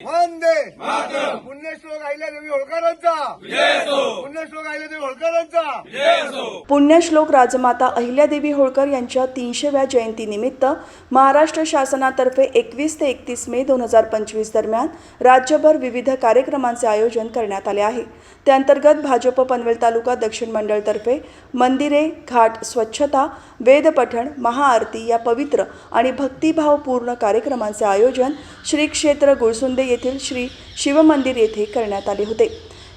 वंदे पुण्यश्लोक अहिल्यादेवी होळकरांचा. पुण्यश्लोक अहिल्यादेवी होळकरांचा. पुण्यश्लोक राजमाता अहिल्यादेवी होळकर यांच्या तीनशेव्या जयंतीनिमित्त महाराष्ट्र शासनातर्फे एकवीस ते एकतीस मे दोन हजार पंचवीस दरम्यान राज्यभर विविध कार्यक्रमांचे आयोजन करण्यात आले आहे. त्याअंतर्गत भाजप पनवेल तालुका दक्षिण मंडळतर्फे मंदिरे घाट स्वच्छता वेदपठण महाआरती या पवित्र आणि भक्तिभावपूर्ण कार्यक्रमांचे आयोजन श्री क्षेत्र गुळसुंदे येथील श्री शिवमंदिर येथे करण्यात आले होते.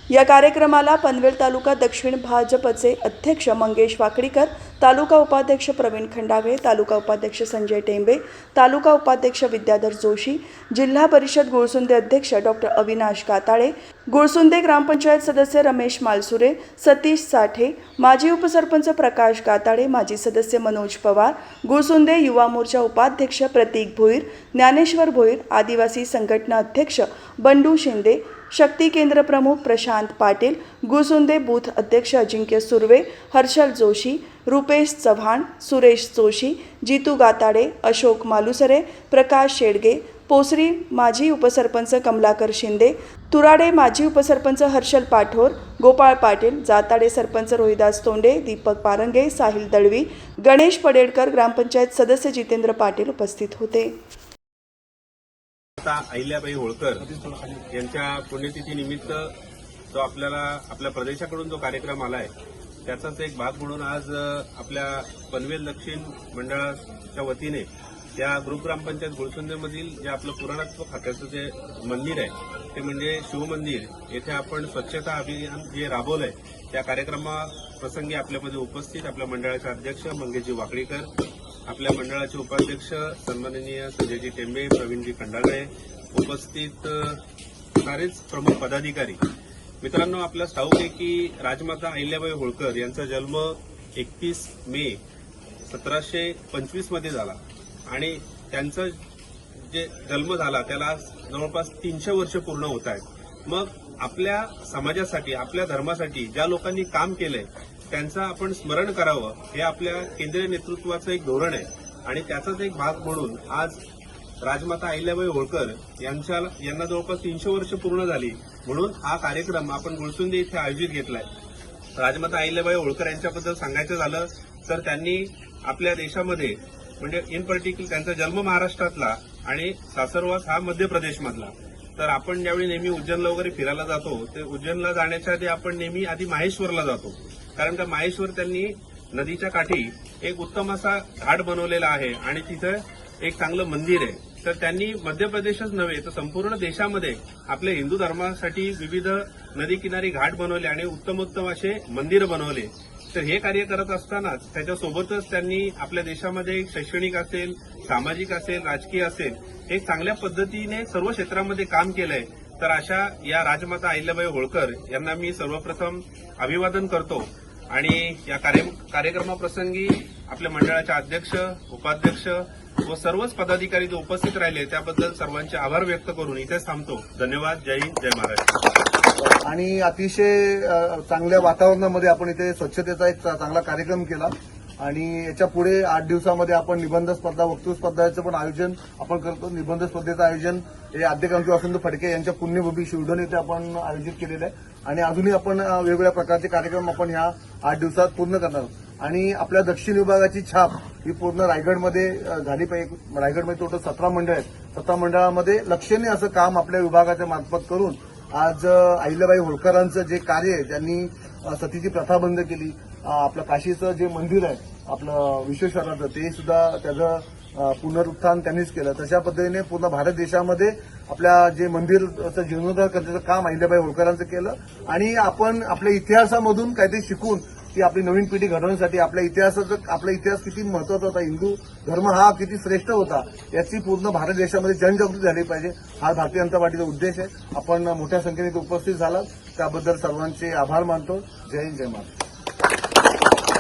या कार्यक्रमाला पनवेल तालुका दक्षिण भाजपचे अध्यक्ष मंगेश वाकडीकर तालुका उपाध्यक्ष प्रवीण खंडावे तालुका उपाध्यक्ष संजय टेंबे तालुका उपाध्यक्ष विद्याधर जोशी जिल्हा परिषद गुळसुंदे अध्यक्ष डॉक्टर अविनाश काताळे गुळसुंदे ग्रामपंचायत सदस्य रमेश मालसुरे सतीश साठे माजी उपसरपंच प्रकाश काताळे माजी सदस्य मनोज पवार गुळसुंदे युवा मोर्चा उपाध्यक्ष प्रतीक भोईर ज्ञानेश्वर भोईर आदिवासी संघटना अध्यक्ष बंडू शिंदे शक्ती केंद्र प्रमुख प्रशांत पाटील गुसुंदे बूथ अध्यक्ष अजिंक्य सुर्वे हर्षल जोशी रुपेश चव्हाण सुरेश जोशी जितू गाताडे अशोक मालुसरे प्रकाश शेडगे पोसरी माजी उपसरपंच कमलाकर शिंदे तुराडे माजी उपसरपंच हर्षल पाठोर गोपाळ पाटील जाताडे सरपंच रोहिदास तोंडे दीपक पारंगे साहिल दळवी गणेश पडेडकर ग्रामपंचायत सदस्य जितेंद्र पाटील उपस्थित होते. अहिल्याबाई होळकर यांच्या पुण्यतिथीनिमित्त जो आपल्याला आपल्या प्रदेशाकडून जो कार्यक्रम आलाय त्याचाच एक भाग म्हणून आज आपल्या पनवेल दक्षिण मंडळाच्या वतीने या ग्रुप ग्रामपंचायत गुळसुंदेमधील जे आपलं पुराणत्व खात्याचं जे मंदिर आहे ते म्हणजे शिवमंदिर येथे आपण स्वच्छता अभियान जे राबवलंय त्या कार्यक्रमाप्रसंगी आपल्यामध्ये उपस्थित आपल्या मंडळाचे अध्यक्ष मंगेशजी वाकडीकर आपल्या मंडळाचे उपाध्यक्ष सन्माननीय संजयजी टेंबे प्रवीणजी खंडागळे उपस्थित सारेच प्रमुख पदाधिकारी मित्रांनो आपल्यास ठाऊक आहे की राजमाता अहिल्याबाई होळकर यांचा जन्म एकतीस मे सतराशे पंचवीसमध्ये झाला. आणि त्यांचा जे जन्म झाला त्याला आज जवळपास तीनशे वर्ष पूर्ण होत आहेत. मग आपल्या समाजासाठी आपल्या धर्मासाठी ज्या लोकांनी काम केलंय त्यांचं आपण स्मरण करावं हे आपल्या केंद्रीय नेतृत्वाचं एक धोरण आहे. आणि त्याचाच एक भाग म्हणून आज राजमाता अहिल्याबाई होळकर यांच्या यांना जवळपास तीनशे वर्ष पूर्ण झाली. म्हणून हा कार्यक्रम आपण गुळसुंदे इथे आयोजित घेतलाय. राजमाता अहिल्याबाई होळकर यांच्याबद्दल सांगायचं झालं तर त्यांनी आपल्या देशामध्ये म्हणजे इन पर्टिक्युलर त्यांचा जन्म महाराष्ट्रातला आणि सासरवास हा मध्य प्रदेशमधला. तर आपण ज्यावेळी नेहमी उज्जैनला वगैरे फिरायला जातो ते उज्जैनला जाण्याच्या आधी आपण नेहमी आधी माहेश्वरला जातो. कारण का माहेश्वर त्यांनी नदीच्या काठी एक उत्तम असा घाट बनवलेला आहे आणि तिथं एक चांगलं मंदिर आहे. तर त्यांनी मध्य प्रदेशच नव्हे तर संपूर्ण देशामध्ये आपल्या हिंदू धर्मासाठी विविध नदी किनारी घाट बनवले आणि उत्तमोत्तम असे मंदिर बनवले. तर हे कार्य करत असतानाच त्याच्यासोबतच त्यांनी आपल्या देशामध्ये शैक्षणिक असेल सामाजिक असेल राजकीय असेल हे चांगल्या पद्धतीने सर्व क्षेत्रामध्ये काम केलंय. तर अशा या राजमाता अहिल्याबाई होळकर यांना मी सर्वप्रथम अभिवादन करतो. आणि या कार्य कार्यक्रमाप्रसंगी आपल्या मंडळाचे अध्यक्ष उपाध्यक्ष व सर्वच पदाधिकारी जे उपस्थित राहिले त्याबद्दल सर्वांचे आभार व्यक्त करून इथेच थांबतो. धन्यवाद. जय हिंद जय महाराष्ट्र. आणि अतिशय चांगल्या वातावरणामध्ये आपण इथे स्वच्छतेचा एक चांगला कार्यक्रम केला. आणि याच्यापुढे आठ दिवसामध्ये आपण निबंध स्पर्धा वक्तृत्व स्पर्धाचं पण आयोजन आपण करतो. निबंध स्पर्धेचं आयोजन हे आद्यकांती वसंत फडके यांच्या पुण्यभूमी शिवधन येथे आपण आयोजित केलेलं आहे. आणि अजूनही आपण वेगवेगळ्या प्रकारचे कार्यक्रम आपण ह्या आठ दिवसात पूर्ण करणार आहोत. आणि आपल्या दक्षिण विभागाची छाप ही पूर्ण रायगडमध्ये झाली पाहिजे. रायगडमध्ये टोटल सतरा मंडळ आहेत. सतरा मंडळामध्ये लक्षणीय असं काम आपल्या विभागाच्या मार्फत करून आज अहिल्याबाई होळकरांचं जे कार्य आहे त्यांनी सतीची प्रथा बंद केली. आपलं काशीचं जे मंदिर आहे आपलं विश्वेश्वराचं ते सुद्धा त्याचं पुनरुत्थान त्यांनीच केलं. तशा पद्धतीने पूर्ण भारत देशामध्ये आपल्या जे मंदिरचं जीर्णोद्धार करण्याचं काम अहिल्याबाई होळकरांचं केलं. आणि आपण आपल्या इतिहासामधून काहीतरी शिकून की आपली नवीन पिढी घडवण्यासाठी आपल्या इतिहासाचं आपला इतिहास किती महत्त्वाचा होता हिंदू धर्म हा किती श्रेष्ठ होता याची पूर्ण भारत देशामध्ये जनजागृती झाली पाहिजे हा भारतीय जनता पार्टीचा उद्देश आहे. आपण मोठ्या संख्येने उपस्थित झालात. त्याबद्दल सर्वांचे आभार मानतो. जय हिंद जय महाराष्ट्र.